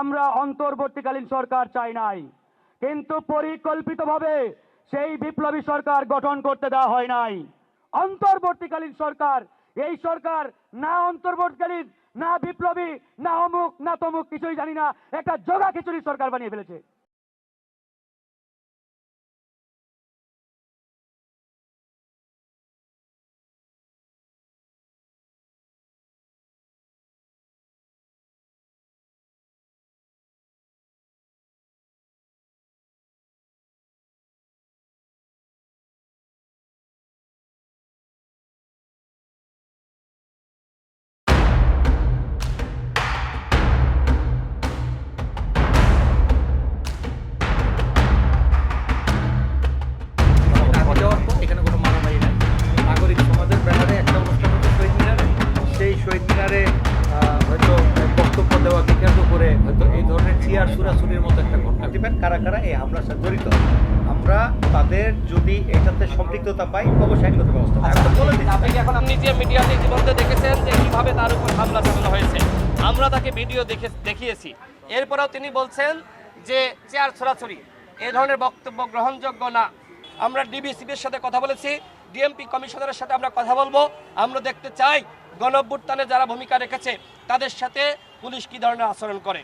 আমরা অন্তর্বর্তীকালীন সরকার চাই নাই। কিন্তু পরিকল্পিতভাবে সেই বিপ্লবী সরকার গঠন করতে দেওয়া হয় নাই। অন্তর্বর্তীকালীন সরকার, এই সরকার না অন্তর্বর্তীকালীন, না বিপ্লবী, না অমুক, না তমুক, কিছুই জানি না। একটা জোগা খিচুড়ি সরকার বানিয়ে ফেলেছে। সুরাসুরির মতো একটা ঘটনা। দিবেন কারা কারা? এই হামলার সাথে জড়িত। আমরা তাদের যদি এটাতে সম্পৃক্ততা পাই অবশ্যই আইনগত ব্যবস্থা দিচ্ছি আপনি এখন আপনি যে মিডিয়াতে ইতিমধ্যে দেখেছেন যে কীভাবে তার উপর হামলা চালানো হয়েছে? আমরা তাকে ভিডিও দেখে দেখিয়েছি। এরপরেও তিনি বলছেন যে চেয়ার ছোড়াছড়ি এ ধরনের বক্তব্য গ্রহণযোগ্য না। আমরা ডিবিসিবির সাথে কথা বলেছি ডিএমপি কমিশনারের সাথে আমরা কথা বলব। আমরা দেখতে চাই গণঅভ্যুত্থানে যারা ভূমিকা রেখেছে তাদের সাথে পুলিশ কি ধরনের আচরণ করে।